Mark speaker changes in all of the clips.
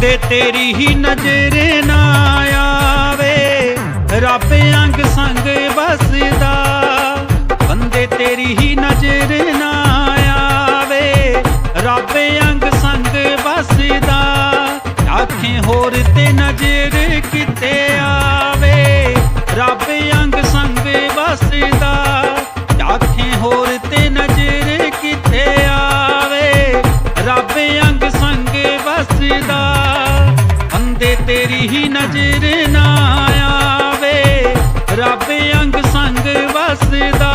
Speaker 1: ਬੰਦੇ ਤੇਰੀ ਹੀ ਨਜ਼ਰ ਨਾ ਆਵੇ। ਰੱਬ ਅੰਗ ਸੰਗ ਵਸਦਾ। ਬੰਦੇ ਤੇਰੀ ਹੀ ਨਜ਼ਰ ਤੇਰੀ ਨਜ਼ਰ ਨਾ ਆਵੇ। ਰੱਬ ਅੰਗ ਸੰਗ ਵਸਦਾ।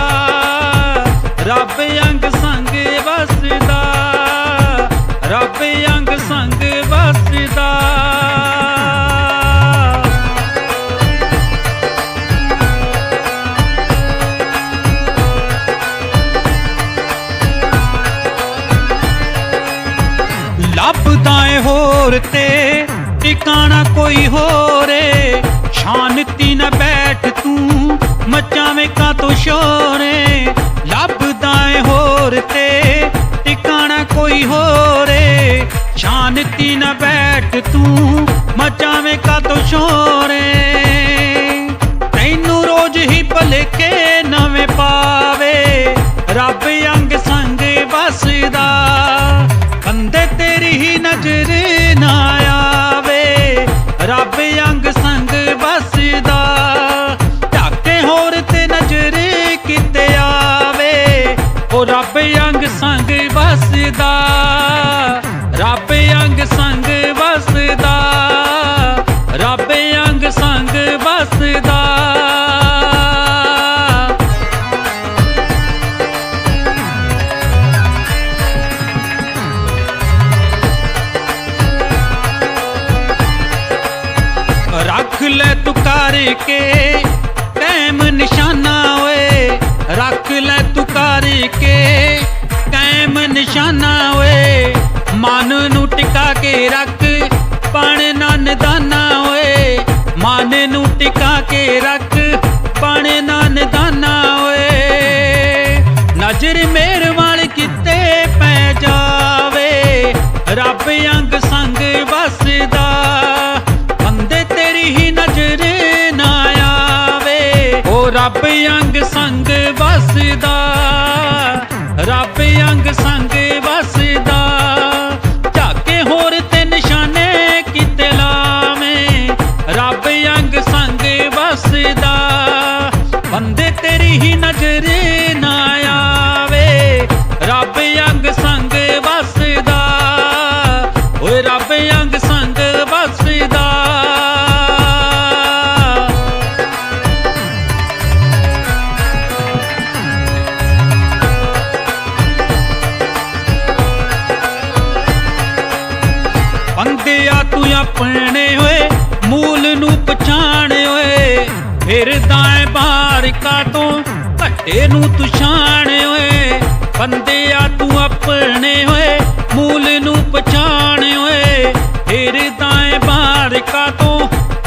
Speaker 1: ਰੱਬ ਅੰਗ ਸੰਗ ਵਸਦਾ। ਰੱਬ ਅੰਗ ਸੰਗ ਵਸਦਾ। ਲੱਭਦਾ ਏ ਹੋਰ ਤੇ ਟਿਕਾਣਾ ਕੋਈ ਹੋਰੇ ਸ਼ਾਂਤੀ ਨਾ ਬੈਠ ਤੂੰ ਮਚਾਵੇਂ ਕਾ ਤੋ ਸ਼ੋਰੇ। ਲੱਭਦਾ ਏ ਹੋਰ ਤੇ ਟਿਕਾਣਾ ਕੋਈ ਹੋਰੇ ਸ਼ਾਂਤੀ ਨਾ ਬੈਠ ਤੂੰ ਮਚਾਵੇਂ ਕਾ ਤੋ ਸ਼ੋਰੇ। ਤੈਨੂੰ ਰੋਜ਼ ਹੀ ਭਲਕੇ ਸੰਗ ਵਸਦਾ, ਰੱਬ ਅੰਗ ਸੰਗ ਵਸਦਾ, ਰੱਬ ਅੰਗ ਸੰਗ ਵਸਦਾ। ਰੱਖ ਲੈ ਤੂੰ ਕਰਕੇ ਕਾਇਮ ਨਿਸ਼ਾਨਾ ਓਏ, ਰੱਖ ਲੈ ਤੂੰ ਕਰਕੇ। ਕਾਇਮ ਨਿਸ਼ਾਨਾ ਓਏ। ਮਨ ਨੂੰ ਟਿਕਾ ਕੇ ਰੱਖ, ਪਣ ਨਨ ਦਾਨਾ ਓਏ। ਮਨ ਨੂੰ ਟਿਕਾ ਕੇ ਰੱਖ, ਪਣ ਨਨ ਦਾਨਾ ਓਏ। ਨਜ਼ਰ ਮੇਰ ਵਾਲ ਕਿਤੇ ਪੈ ਜਾਵੇ, ਰੱਬ ਅੰਗ ਸੰਗ ਵਸਦਾ। ਬੰਦੇ ਤੇਰੀ ਹੀ ਨਜ਼ਰ ਨਾ ਆਵੇ ਉਹ ਰੱਬ ਅੰਗ ਸੰਗ ਵਸਦਾ। ਰੱਬ ਅੰਗ ਸੰਗ ਵਸਦਾ। ਝਾਕੇ ਹੋਰ ਤੇ ਨਿਸ਼ਾਨੇ ਕਿਤੇ ਲਾਵੇਂ। ਰੱਬ ਅੰਗ ਸੰਗ ਵਸਦਾ। ਬੰਦੇ ਤੇਰੀ ਹੀ ਨਜ਼ਰ ਨਾ ਆਵੇ ਤੂੰ ਆਪਣੇ ਓਏ ਮੂਲ ਨੂੰ ਪਛਾਣ ਓਏ ਫਿਰਦਾ ਏ ਬਾਹਰ ਕਾ ਤੋਂ ਘੱਟੇ ਨੂੰ ਤੂੰ ਛਾਣ ਓਏ ਬੰਦਿਆ ਤੂੰ ਆਪਣੇ ਓਏ ਮੂਲ ਨੂੰ ਪਛਾਣ ਓਏ ਫਿਰਦਾ ਏ ਬਾਹਰ ਕਾ ਤੋਂ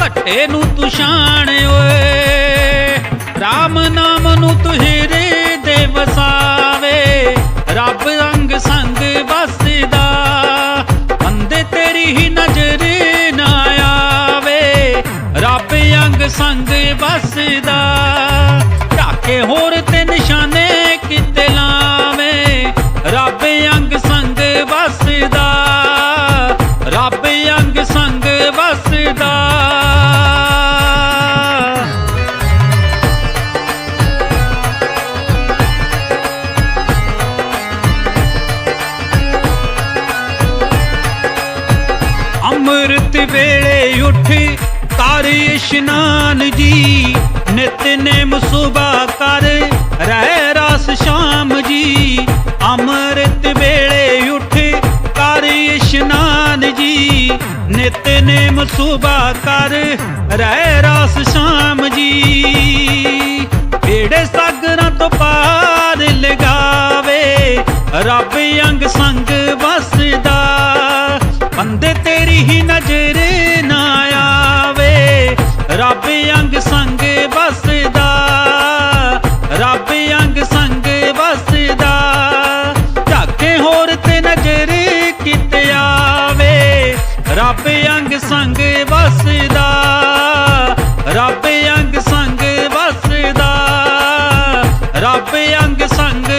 Speaker 1: ਘੱਟੇ ਨੂੰ ਤੂੰ ਛਾਣ ਓਏ RAM ਨਾਮ ਨੂੰ ਤੂੰ ਹਿਰਦੇ ਦੇ ਵਸਾਵੇ। ਰੱਬ ਰੰਗ ਸੰਗ ਵਸਦਾ ਅੰਮ੍ਰਿਤ ਵੇਲੇ ਉੱਠ ਕਰ ਇਸ਼ਨਾਨ ਜੀ। ਨਿਤਨੇਮ ਸੁਬਾ ਕਰ ਰਹਿ ਰਸ ਸ਼ਾਮ ਜੀ। ਅੰਮ੍ਰਿਤ ਵੇਲੇ ਉੱਠ ਕਰ ਇਸ਼ਨਾਨ ਜੀ। ਨਿਤਨੇਮ ਸੁਬਾ ਕਰ ਰਹਿ ਰਸ ਸ਼ਾਮ ਜੀ। ਏੜੇ ਸਾਗਰਾਂ ਤੋਂ ਪਾਰ ਲਗਾਵੇ, ਰੱਬ ਅੰਗ ਸੰਗ ਵਸਦਾ। ਬੰਦੇ ਹੀ ਨਜ਼ਰ ਨਾ ਆਵੇ। ਰੱਬ ਅੰਗ ਸੰਗ ਵਸਦਾ। ਰੱਬ ਅੰਗ ਸੰਗ ਵਸਦਾ। ਝਾਕੇ ਹੋਰ ਤੇ ਨਜ਼ਰ ਕਿਤੇ ਆਵੇ। ਰੱਬ ਅੰਗ ਸੰਗ ਵਸਦਾ। ਰੱਬ ਅੰਗ ਸੰਗ ਵਸਦਾ। ਰੱਬ ਅੰਗ ਸੰਗ